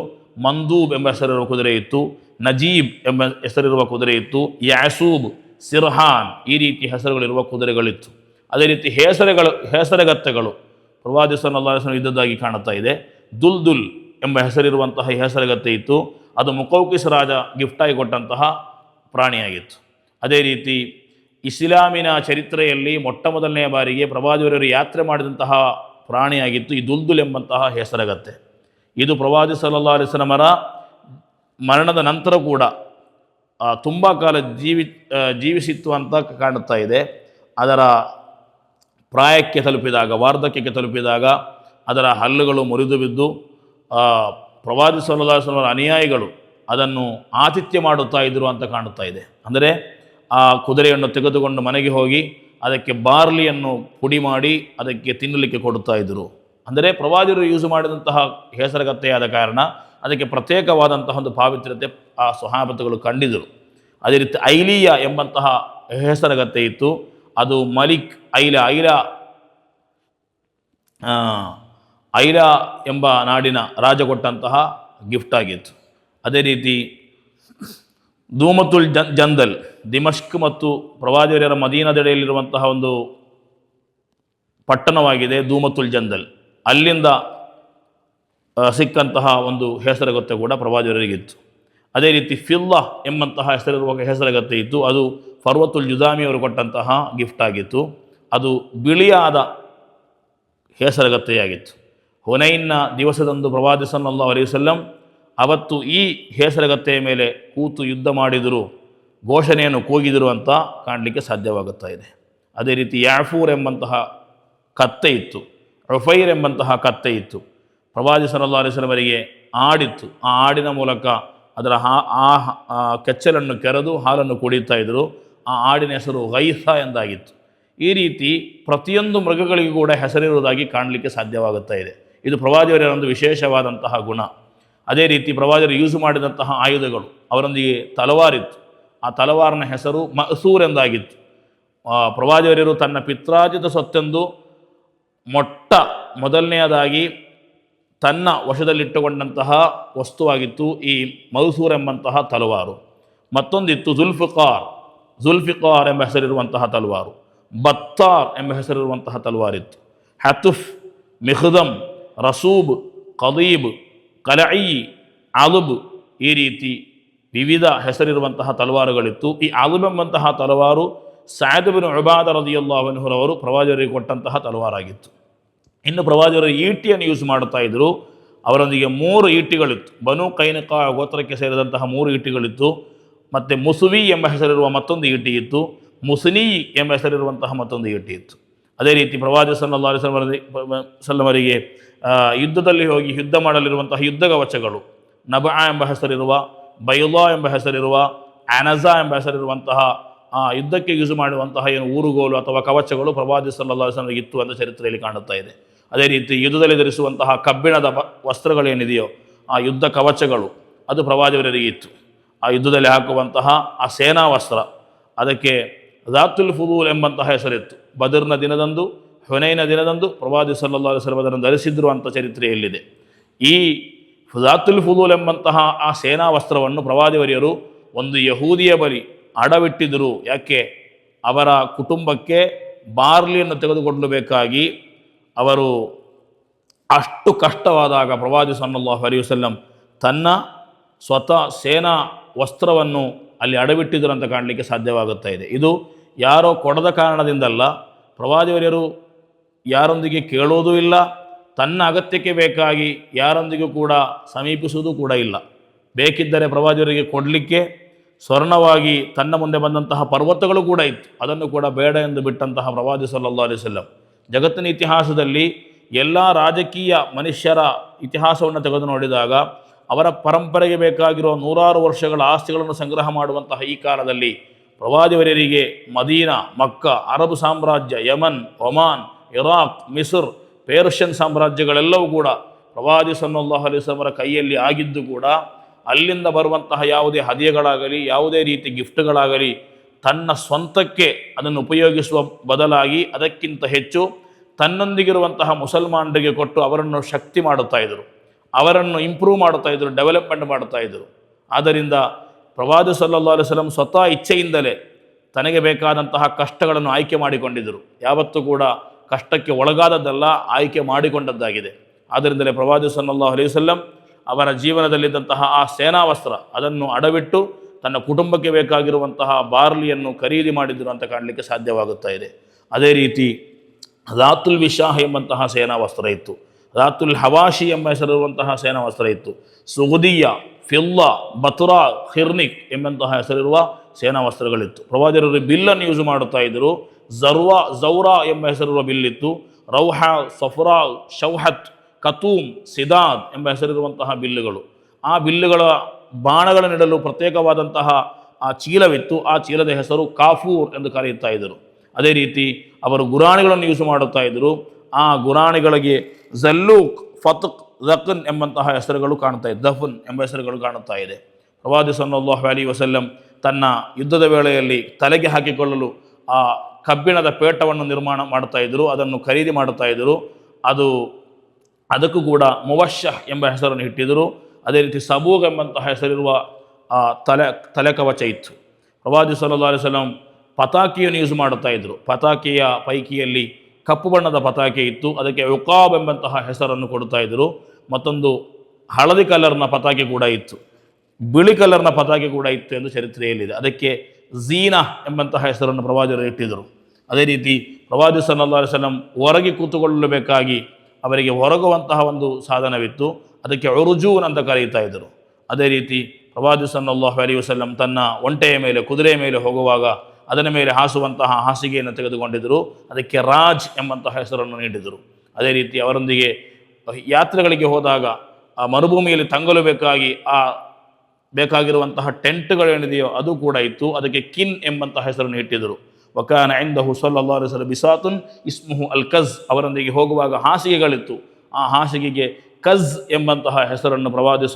ಮಂದೂಬ್ ಎಂಬ ಹೆಸರಿರುವ ಕುದುರೆ ಇತ್ತು, ನಜೀಬ್ ಎಂಬ ಹೆಸರಿರುವ ಕುದುರೆ ಇತ್ತು, ಯಾಸೂಬ್, ಸಿರ್ಹಾನ್ ಈ ರೀತಿ ಹೆಸರುಗಳಿರುವ ಕುದುರೆಗಳಿತ್ತು. ಅದೇ ರೀತಿ ಹೆಸರುಗಳು, ಹೆಸರಗತ್ತೆಗಳು ಪ್ರವಾದಿ ಸಲ್ಲಾ ಅಲಿಸ್ಲಾಮ್ ಇದ್ದದ್ದಾಗಿ ಕಾಣುತ್ತಾ ಇದೆ. ದುಲ್ ದುಲ್ ಎಂಬ ಹೆಸರಿರುವಂತಹ ಹೆಸರುಗತ್ತೆ ಇತ್ತು ಅದು ಮುಕೌಕಿಸ್ ರಾಜ ಗಿಫ್ಟಾಗಿ ಕೊಟ್ಟಂತಹ ಪ್ರಾಣಿಯಾಗಿತ್ತು. ಅದೇ ರೀತಿ ಇಸ್ಲಾಮಿನ ಚರಿತ್ರೆಯಲ್ಲಿ ಮೊಟ್ಟ ಮೊದಲನೆಯ ಬಾರಿಗೆ ಪ್ರವಾದಿಯವರು ಯಾತ್ರೆ ಮಾಡಿದಂತಹ ಪ್ರಾಣಿಯಾಗಿತ್ತು ಈ ದುಲ್ದುಲ್ ಎಂಬಂತಹ ಹೆಸರಗತ್ತೆ. ಇದು ಪ್ರವಾದಿ ಸಲ್ಲಾ ಅಲಿಸ್ಲಮರ ಮರಣದ ನಂತರ ಕೂಡ ತುಂಬ ಕಾಲ ಜೀವಿ ಜೀವಿಸಿತ್ತು ಅಂತ ಕಾಣುತ್ತಾ ಇದೆ. ಅದರ ಪ್ರಾಯಕ್ಕೆ ತಲುಪಿದಾಗ, ವಾರ್ಧಕ್ಯಕ್ಕೆ ತಲುಪಿದಾಗ ಅದರ ಹಲ್ಲುಗಳು ಮುರಿದು ಬಿದ್ದು ಪ್ರವಾದಿ ಸಲ್ಲದಾಸನವರ ಅನುಯಾಯಿಗಳು ಅದನ್ನು ಆತಿಥ್ಯ ಮಾಡುತ್ತಾ ಇದ್ದರು ಅಂತ ಕಾಣುತ್ತಾ ಇದೆ. ಅಂದರೆ ಆ ಕುದುರೆಯನ್ನು ತೆಗೆದುಕೊಂಡು ಮನೆಗೆ ಹೋಗಿ ಅದಕ್ಕೆ ಬಾರ್ಲಿಯನ್ನು ಪುಡಿ ಮಾಡಿ ಅದಕ್ಕೆ ತಿನ್ನಲಿಕ್ಕೆ ಕೊಡುತ್ತಾ ಇದ್ದರು ಅಂದರೆ ಪ್ರವಾದಿರು ಯೂಸ್ ಮಾಡಿದಂತಹ ಹೆಸರಗತ್ತೆಯಾದ ಕಾರಣ ಅದಕ್ಕೆ ಪ್ರತ್ಯೇಕವಾದಂತಹ ಒಂದು ಪಾವಿತ್ರ್ಯತೆ ಆ ಸ್ವಹಾಬತಗಳು ಕಂಡಿದರು. ಅದೇ ರೀತಿ ಐಲಿಯ ಎಂಬಂತಹ ಹೆಸರಗತ್ತೆ ಇತ್ತು. ಅದು ಮಲಿಕ್ ಐಲ ಐಲ ಐಲ ಎಂಬ ನಾಡಿನ ರಾಜ ಕೊಟ್ಟಂತಹ ಗಿಫ್ಟ್ ಆಗಿತ್ತು. ಅದೇ ರೀತಿ ಧೂಮತುಲ್ ಜನ್, ಜಂದಲ್ ದಿಮಷ್ಕ್ ಮತ್ತು ಪ್ರವಾದಿವರ್ಯರ ಮದೀನದೆಡೆಯಲ್ಲಿರುವಂತಹ ಒಂದು ಪಟ್ಟಣವಾಗಿದೆ ಧೂಮತುಲ್ ಜಂದಲ್. ಅಲ್ಲಿಂದ ಸಿಕ್ಕಂತಹ ಒಂದು ಹೆಸರಗತ್ತೆ ಕೂಡ ಪ್ರವಾದಿಯವರಿಗಿತ್ತು ಅದೇ ರೀತಿ ಫಿಲ್ಲಾ ಎಂಬಂತಹ ಹೆಸರಿರುವ ಹೆಸರಗತ್ತೆ ಇತ್ತು ಅದು ಫರ್ವತುಲ್ ಜುದಾಮಿಯವರು ಕೊಟ್ಟಂತಹ ಗಿಫ್ಟ್ ಆಗಿತ್ತು. ಅದು ಬಿಳಿಯಾದ ಹೇಸರಗತ್ತೆಯಾಗಿತ್ತು. ಹುನೈನ್ನ ದಿವಸದಂದು ಪ್ರವಾದಿ ಸಲ್ಲಲ್ಲಾಹು ಅಲೈಹಿ ವಸಲ್ಲಂ ಅವತ್ತು ಈ ಹೇಸರಗತ್ತೆಯ ಮೇಲೆ ಕೂತು ಯುದ್ಧ ಮಾಡಿದರು, ಘೋಷಣೆಯನ್ನು ಕೂಗಿದರು ಅಂತ ಕಾಣಲಿಕ್ಕೆ ಸಾಧ್ಯವಾಗುತ್ತಾ ಇದೆ. ಅದೇ ರೀತಿ ಯಾಫೂರ್ ಎಂಬಂತಹ ಕತ್ತೆ ಇತ್ತು ರಫೈರ್ ಎಂಬಂತಹ ಕತ್ತೆ ಇತ್ತು, ಪ್ರವಾದಿ ಸಲ್ಲಲ್ಲಾಹು ಅಲೈಹಿ ವಸಲ್ಲಮರಿಗೆ ಆಡಿತ್ತು. ಆ ಆಡಿನ ಮೂಲಕ ಅದರ ಹಾ ಆ ಕೆಚ್ಚಲನ್ನು ಕೆರೆದು ಹಾಲನ್ನು ಕುಡಿಯುತ್ತಾ ಇದ್ದರು. ಆ ಆಡಿನ ಹೆಸರು ಗೈಸ ಎಂದಾಗಿತ್ತು. ಈ ರೀತಿ ಪ್ರತಿಯೊಂದು ಮೃಗಗಳಿಗೂ ಕೂಡ ಹೆಸರಿರುವುದಾಗಿ ಕಾಣಲಿಕ್ಕೆ ಸಾಧ್ಯವಾಗುತ್ತಾ ಇದೆ. ಇದು ಪ್ರವಾದಿಯವರ ಒಂದು ವಿಶೇಷವಾದಂತಹ ಗುಣ. ಅದೇ ರೀತಿ ಪ್ರವಾದಿಯರು ಯೂಸ್ ಮಾಡಿದಂತಹ ಆಯುಧಗಳು, ಅವರೊಂದಿಗೆ ತಲವಾರಿತ್ತು. ಆ ತಲವಾರನ ಹೆಸರು ಮಸೂರ್ ಎಂದಾಗಿತ್ತು. ಪ್ರವಾದಿಯವರರು ತನ್ನ ಪಿತ್ರಾಜಿತ ಸೊತ್ತೆಂದು ಮೊಟ್ಟ ಮೊದಲನೆಯದಾಗಿ ತನ್ನ ವಶದಲ್ಲಿಟ್ಟುಕೊಂಡಂತಹ ವಸ್ತುವಾಗಿತ್ತು ಈ ಮೈಸೂರ್ ಎಂಬಂತಹ ತಲವಾರು. ಮತ್ತೊಂದಿತ್ತು ಜುಲ್ಫಿಕಾರ್ ಜುಲ್ಫಿಕಾರ್ ಎಂಬ ಹೆಸರಿರುವಂತಹ ತಲವಾರು. ಬತ್ತಾರ್ ಎಂಬ ಹೆಸರಿರುವಂತಹ ತಲವಾರಿತ್ತು. ಹತುಫ್, ಮಿಹ್ದಮ್ ರಸೂಬ್ ಕದೀಬ್ ಕಲঈ ಆಲುಬ್ ಈ ರೀತಿ ವಿವಿಧ ಹೆಸರಿರುವಂತಹ ತಲವಾರುಗಳಿತ್ತು ಈ ಆಲುಬ್ ಎಂಬಂತಹ ತಲವಾರು ಸಾಯದಬಿನ್ ಉಬಾದ ರದಿಯಲ್ಲಾಹನಹುರವರು ಪ್ರವಾದರಿಗೆ ಕೊಟ್ಟಂತಹ ತಲವಾರಾಗಿತ್ತು ಇನ್ನು ಪ್ರವಾದರು ಈಟಿಯನ್ನು ಯೂಸ್ ಮಾಡ್ತಾ ಇದ್ದರು ಅವರೊಂದಿಗೆ ಮೂರು ಈಟಿಗಳಿತ್ತು ಬನು ಕೈನಕ ಗೋತ್ರಕ್ಕೆ ಸೇರಿದಂತಹ ಮೂರು ಈಟಿಗಳಿತ್ತು ಮತ್ತು ಮುಸುವಿ ಎಂಬ ಹೆಸರಿರುವ ಮತ್ತೊಂದು ಈಟಿ ಇತ್ತು ಮುಸುನಿ ಎಂಬ ಹೆಸರಿರುವಂತಹ ಮತ್ತೊಂದು ಈಟಿ ಇತ್ತು ಅದೇ ರೀತಿ ಪ್ರವಾದಿ ಸಲ್ಲಾ ಸಲ್ಲಮರಿಗೆ ಯುದ್ಧದಲ್ಲಿ ಹೋಗಿ ಯುದ್ಧ ಮಾಡಲಿರುವಂತಹ ಯುದ್ಧ ಕವಚಗಳು, ನಬ ಎಂಬ ಹೆಸರಿರುವ, ಬೈಲಾ ಎಂಬ ಹೆಸರಿರುವ ಆನಜಾ ಎಂಬ ಹೆಸರಿರುವಂತಹ ಯುದ್ಧಕ್ಕೆ ಯೂಸ್ ಮಾಡುವಂತಹ ಏನು ಊರುಗೋಲು ಅಥವಾ ಕವಚಗಳು ಪ್ರವಾದಿ ಸಲ್ಲಾ ವಸಲಮರಿಗೆ ಇತ್ತು ಅಂತ ಚರಿತ್ರೆಯಲ್ಲಿ ಕಾಣುತ್ತಾ ಇದೆ. ಅದೇ ರೀತಿ ಯುದ್ಧದಲ್ಲಿ ಧರಿಸುವಂತಹ ಕಬ್ಬಿಣದ ವಸ್ತ್ರಗಳೇನಿದೆಯೋ ಆ ಯುದ್ಧ ಕವಚಗಳು, ಅದು ಪ್ರವಾದಿಯವರಿಗೆ ಇತ್ತು. ಆ ಯುದ್ಧದಲ್ಲಿ ಹಾಕುವಂತಹ ಆ ಸೇನಾ ವಸ್ತ್ರ, ಅದಕ್ಕೆ ದಾತುಲ್ ಫುದೂಲ್ ಎಂಬಂತಹ ಹೆಸರಿತ್ತು. ಬದರ್ನ ದಿನದಂದು, ಹೊನೈನ ದಿನದಂದು ಪ್ರವಾದಿ ಸಲ್ಲಾ ವಸಲಂ ಅದನ್ನು ಧರಿಸಿದ್ರು ಅಂತ ಚರಿತ್ರೆಯಲ್ಲಿದೆ ಈ ಫುಜಾತುಲ್ ಫುದೂಲ್ ಎಂಬಂತಹ ಆ ಸೇನಾ ವಸ್ತ್ರವನ್ನು ಪ್ರವಾದಿವರಿಯರು ಒಂದು ಯಹೂದಿಯ ಬಳಿ ಅಡವಿಟ್ಟಿದ್ದರು ಯಾಕೆ? ಅವರ ಕುಟುಂಬಕ್ಕೆ ಬಾರ್ಲಿಯನ್ನು ತೆಗೆದುಕೊಳ್ಳಬೇಕಾಗಿ ಅವರು ಅಷ್ಟು ಕಷ್ಟವಾದಾಗ ಪ್ರವಾದಿ ಸಲ್ಲಲ್ಲಾಹು ಅಲಿ ವಸಲ್ಲಂ ತನ್ನ ಸ್ವತಃ ಸೇನಾ ವಸ್ತ್ರವನ್ನು ಅಲ್ಲಿ ಅಡವಿಟ್ಟಿದ್ದರು ಅಂತ ಕಾಣಲಿಕ್ಕೆ ಸಾಧ್ಯವಾಗುತ್ತಾ ಇದೆ. ಇದು ಯಾರೋ ಕೊಡದ ಕಾರಣದಿಂದಲ್ಲ ಪ್ರವಾದಿವರ್ಯರು ಯಾರೊಂದಿಗೆ ಕೇಳೋದೂ ಇಲ್ಲ, ತನ್ನ ಅಗತ್ಯಕ್ಕೆ ಬೇಕಾಗಿ ಯಾರೊಂದಿಗೂ ಕೂಡ ಸಮೀಪಿಸುವುದು ಕೂಡ ಇಲ್ಲ. ಬೇಕಿದ್ದರೆ ಪ್ರವಾದಿಯವರಿಗೆ ಕೊಡಲಿಕ್ಕೆ ಸ್ವರ್ಣವಾಗಿ ತನ್ನ ಮುಂದೆ ಬಂದಂತಹ ಪರ್ವತಗಳು ಕೂಡ ಇತ್ತು. ಅದನ್ನು ಕೂಡ ಬೇಡ ಎಂದು ಬಿಟ್ಟಂತಹ ಪ್ರವಾದಿ ಸಲ್ಲಾ ಅಲೈಹಿ ವಸಲ್ಲಂ. ಜಗತ್ತಿನ ಇತಿಹಾಸದಲ್ಲಿ ಎಲ್ಲ ರಾಜಕೀಯ ಮನುಷ್ಯರ ಇತಿಹಾಸವನ್ನು ತೆಗೆದು ನೋಡಿದಾಗ ಅವರ ಪರಂಪರೆಗೆ ಬೇಕಾಗಿರುವ ನೂರಾರು ವರ್ಷಗಳ ಆಸ್ತಿಗಳನ್ನು ಸಂಗ್ರಹ ಮಾಡುವಂತಹ ಈ ಕಾಲದಲ್ಲಿ ಪ್ರವಾದಿವರರಿಗೆ ಮದೀನಾ, ಮಕ್ಕ, ಅರಬ್ ಸಾಮ್ರಾಜ್ಯ, Yemen, Oman, Iraq, Misr, Persian ಸಾಮ್ರಾಜ್ಯಗಳೆಲ್ಲವೂ ಕೂಡ ಪ್ರವಾದಿ ಸಲ್ಲಲ್ಲಾಹು ಅಲೈಹಿ ವಸಲ್ಲಮರ ಕೈಯಲ್ಲಿ ಆಗಿದ್ದು ಕೂಡ ಅಲ್ಲಿಂದ ಬರುವಂತಹ ಯಾವುದೇ ಹದಿಯಗಳಾಗಲಿ ಯಾವುದೇ ರೀತಿ ಗಿಫ್ಟ್ಗಳಾಗಲಿ ತನ್ನ ಸ್ವಂತಕ್ಕೆ ಅದನ್ನು ಉಪಯೋಗಿಸುವ ಬದಲಾಗಿ ಅದಕ್ಕಿಂತ ಹೆಚ್ಚು ತನ್ನೊಂದಿಗಿರುವಂತಹ ಮುಸಲ್ಮಾನರಿಗೆ ಕೊಟ್ಟು ಅವರನ್ನು ಶಕ್ತಿ ಮಾಡುತ್ತಾ ಇದ್ದರು. ಅವರನ್ನು ಇಂಪ್ರೂವ್ ಮಾಡುತ್ತಾ ಇದ್ದರು ಡೆವಲಪ್ಮೆಂಟ್ ಮಾಡುತ್ತಾ ಇದ್ದರು. ಆದ್ದರಿಂದ ಪ್ರವಾದಿ ಸಲ್ಲಾ ಅಲಿಸ್ಲಂ ಸ್ವತಃ ಇಚ್ಛೆಯಿಂದಲೇ ತನಗೆ ಬೇಕಾದಂತಹ ಕಷ್ಟಗಳನ್ನು ಆಯ್ಕೆ ಮಾಡಿಕೊಂಡಿದ್ದರು. ಯಾವತ್ತೂ ಕೂಡ ಕಷ್ಟಕ್ಕೆ ಒಳಗಾದದ್ದೆಲ್ಲ, ಆಯ್ಕೆ ಮಾಡಿಕೊಂಡದ್ದಾಗಿದೆ. ಆದ್ದರಿಂದಲೇ ಪ್ರವಾದಿ ಸಲ್ಲಲ್ಲಾಹು ಅಲೈಹಿ ವಸಲ್ಲಂ ಅವರ ಜೀವನದಲ್ಲಿದ್ದಂತಹ ಆ ಸೇನಾ ವಸ್ತ್ರ ಅದನ್ನು ಅಡವಿಟ್ಟು ತನ್ನ ಕುಟುಂಬಕ್ಕೆ ಬೇಕಾಗಿರುವಂತಹ ಬಾರ್ಲಿಯನ್ನು ಖರೀದಿ ಮಾಡಿದ್ರು ಅಂತ ಕಾಣಲಿಕ್ಕೆ ಸಾಧ್ಯವಾಗುತ್ತಾ ಇದೆ. ಅದೇ ರೀತಿ ರಾತುಲ್ ವಿಶಾಹ ಎಂಬಂತಹ ಸೇನಾ ವಸ್ತ್ರ ಇತ್ತು. ರಾತುಲ್ ಹವಾಶಿ ಎಂಬ ಹೆಸರಿರುವಂತಹ ಸೇನಾ ವಸ್ತ್ರ ಇತ್ತು. ಸುಗುದಿಯ ಫಿಲ್ಲಾ, ಬತುರಾ, ಖಿರ್ನಿಕ್ ಎಂಬಂತಹ ಹೆಸರಿರುವ ಸೇನಾ ವಸ್ತ್ರಗಳಿತ್ತು. ಪ್ರವಾದಿಯರು ಬಿಲ್ಲನ್ನು ಯೂಸ್ ಮಾಡುತ್ತಾ ಇದ್ದರು. ಜರ್ವಾ, ಜೌರಾ ಎಂಬ ಹೆಸರಿರುವ ಬಿಲ್ಲಿತ್ತು. ರೌಹ, ಸಫ್ರಾ, ಶೌಹತ್, ಕತೂಮ್, ಸಿದಾದ್ ಎಂಬ ಹೆಸರಿರುವಂತಹ ಬಿಲ್ಲುಗಳು. ಆ ಬಿಲ್ಲುಗಳ ಬಾಣಗಳನ್ನಿಡಲು ಪ್ರತ್ಯೇಕವಾದಂತಹ ಆ ಚೀಲವಿತ್ತು. ಆ ಚೀಲದ ಹೆಸರು ಕಾಫೂರ್ ಎಂದು ಕರೆಯುತ್ತಾ ಇದ್ದರು. ಅದೇ ರೀತಿ ಅವರು ಗುರಾಣಿಗಳನ್ನು ಯೂಸ್ ಮಾಡುತ್ತಾ ಇದ್ದರು. ಆ ಗುರಾಣಿಗಳಿಗೆ ಜಲ್ಲೂಕ್, ಫತಕ್ ಜಕನ್ ಎಂಬಂತಹ ಹೆಸರುಗಳು ಕಾಣ್ತಾ ಇದೆ. ದಫನ್ ಎಂಬ ಹೆಸರುಗಳು ಕಾಣುತ್ತಾ ಇದೆ. ಪ್ರವಾದಿ ಸಲ್ಲಲ್ಲಾಹು ಅಲಿ ವಸಲ್ಲಂ ತನ್ನ ಯುದ್ಧದ ವೇಳೆಯಲ್ಲಿ ತಲೆಗೆ ಹಾಕಿಕೊಳ್ಳಲು ಆ ಕಬ್ಬಿಣದ ಪೇಟವನ್ನು ನಿರ್ಮಾಣ ಮಾಡ್ತಾ ಇದ್ದರು. ಅದನ್ನು ಖರೀದಿ ಮಾಡುತ್ತಾ ಇದ್ದರು. ಅದು ಅದಕ್ಕೂ ಕೂಡ ಮುವಶ್ಯ ಎಂಬ ಹೆಸರನ್ನು ಇಟ್ಟಿದ್ದರು. ಅದೇ ರೀತಿ ಸಬೂಗ್ ಎಂಬಂತಹ ಹೆಸರಿರುವ ಆ ತಲೆ ತಲೆಕವಚ ಇತ್ತು. ಪ್ರವಾದಿ ಸಲ್ಲಾ ಅಲಿ ವಸಲ್ಲಂ ಪತಾಕಿಯನ್ನು ಯೂಸ್ ಮಾಡುತ್ತಾ ಇದ್ದರು. ಪತಾಕಿಯ ಪೈಕಿಯಲ್ಲಿ ಕಪ್ಪು ಬಣ್ಣದ ಪತಾಕೆ ಇತ್ತು. ಅದಕ್ಕೆ ಉಕಾಬ್ ಎಂಬಂತಹ ಹೆಸರನ್ನು ಕೊಡ್ತಾ ಇದ್ದರು. ಮತ್ತೊಂದು ಹಳದಿ ಕಲರ್ನ ಪತಾಕೆ ಕೂಡ ಇತ್ತು. ಬಿಳಿ ಕಲರ್ನ ಪತಾಕೆ ಕೂಡ ಇತ್ತು ಎಂದು ಚರಿತ್ರೆಯಲ್ಲಿದೆ. ಅದಕ್ಕೆ ಝೀನಾ ಎಂಬಂತಹ ಹೆಸರನ್ನು ಪ್ರವಾದರು ಇಟ್ಟಿದ್ದರು. ಅದೇ ರೀತಿ ಪ್ರವಾದಿ ಸಲ್ಲಾ ಸಲಂ ಹೊರಗೆ ಕೂತುಕೊಳ್ಳಬೇಕಾಗಿ ಅವರಿಗೆ ಹೊರಗುವಂತಹ ಒಂದು ಸಾಧನವಿತ್ತು. ಅದಕ್ಕೆ ಉರುಜೂನ್ ಅಂತ ಕರೆಯುತ್ತಾ ಇದ್ದರು. ಅದೇ ರೀತಿ ಪ್ರವಾದಿ ಸಲ್ಲಲ್ಲಾಹು ಅಲಿ ವಸಲ್ಲಂ ತನ್ನ ಒಂಟೆಯ ಮೇಲೆ, ಕುದುರೆಯ ಮೇಲೆ ಹೋಗುವಾಗ ಅದರ ಮೇಲೆ ಹಾಸುವಂತಹ ಹಾಸಿಗೆಯನ್ನು ತೆಗೆದುಕೊಂಡಿದ್ದರು. ಅದಕ್ಕೆ ರಾಜ್ ಎಂಬಂತಹ ಹೆಸರನ್ನು ನೀಡಿದರು. ಅದೇ ರೀತಿ ಅವರೊಂದಿಗೆ ಯಾತ್ರೆಗಳಿಗೆ ಹೋದಾಗ, ಆ ಮರುಭೂಮಿಯಲ್ಲಿ ತಂಗಲು ಬೇಕಾಗಿ, ಆ ಬೇಕಾಗಿರುವಂತಹ ಟೆಂಟ್ಗಳೇನಿದೆಯೋ ಅದು ಕೂಡ ಇತ್ತು. ಅದಕ್ಕೆ ಕಿನ್ ಎಂಬಂತಹ ಹೆಸರನ್ನು ಇಟ್ಟಿದ್ದರು. ವಕಾನ ಇಂದಹು ಸಲ್ಲಾ ಹೆಸರು ಬಿಸಾತುನ್ ಇಸ್ಮುಹು ಅಲ್ ಕಜ್ ಅವರೊಂದಿಗೆ ಹೋಗುವಾಗ ಹಾಸಿಗೆಗಳಿತ್ತು. ಆ ಹಾಸಿಗೆಗೆ ಕಜ್ ಎಂಬಂತಹ ಹೆಸರನ್ನು ಪ್ರವಾದಿ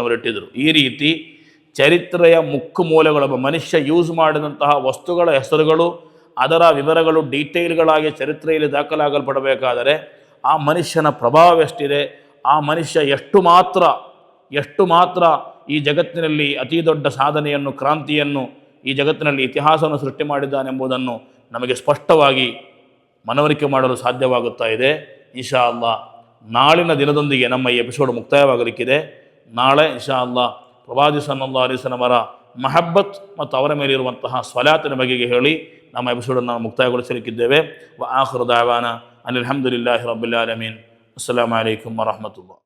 ಅವರು ಇಟ್ಟಿದ್ದರು ಈ ರೀತಿ ಚರಿತ್ರೆಯ ಮುಖ ಮೂಲಗಳು ಮನುಷ್ಯ ಯೂಸ್ ಮಾಡಿದಂತಹ ವಸ್ತುಗಳ ಹೆಸರುಗಳು, ಅದರ ವಿವರಗಳು, ಡೀಟೇಲ್ಗಳಾಗಿ ಚರಿತ್ರೆಯಲ್ಲಿ ದಾಖಲಾಗಲ್ಪಡಬೇಕಾದರೆ ಆ ಮನುಷ್ಯನ ಪ್ರಭಾವ ಎಷ್ಟಿದೆ? ಆ ಮನುಷ್ಯ ಎಷ್ಟು ಮಾತ್ರ ಎಷ್ಟು ಮಾತ್ರ ಈ ಜಗತ್ತಿನಲ್ಲಿ ಅತಿ ದೊಡ್ಡ ಸಾಧನೆಯನ್ನು, ಕ್ರಾಂತಿಯನ್ನು ಈ ಜಗತ್ತಿನಲ್ಲಿ ಇತಿಹಾಸವನ್ನು ಸೃಷ್ಟಿ ಮಾಡಿದ್ದಾನೆಂಬುದನ್ನು ನಮಗೆ ಸ್ಪಷ್ಟವಾಗಿ ಮನವರಿಕೆ ಮಾಡಲು ಸಾಧ್ಯವಾಗುತ್ತಾ ಇದೆ. ಇನ್ಶಾ ಅಲ್ಲ ನಾಳಿನ ದಿನದೊಂದಿಗೆ ನಮ್ಮ ಈ ಎಪಿಸೋಡ್ ಮುಕ್ತಾಯವಾಗಲಿಕ್ಕಿದೆ. ನಾಳೆ ಇನ್ಶಾ ಅಲ್ಲಾ ಪ್ರವಾದಿ ಸಲ್ಲಾ ಅಲಿಸನವರ ಮಹಬ್ಬತ್ ಮತ್ತು ಅವರ ಮೇಲಿರುವಂತಹ ಸ್ವಲಾತಿನ ಬಗೆಗೆ ಹೇಳಿ ನಮ್ಮ ಎಪಿಸೋಡನ್ನು ನಾವು ಮುಕ್ತಾಯಗೊಳಿಸಲಿಕ್ಕಿದ್ದೇವೆ ವ ಆಖರು ದಾವಾನ ಅನಿಲ್ ಅಹಮದುಲ್ಲಾಹಿ ರಬ್ಬುಲ್ ಆಲಮೀನ್ ಅಸ್ಸಲಾಮ್ ಅಲೈಕುಮ್ ವರಹಮತುಲ್ಲಾ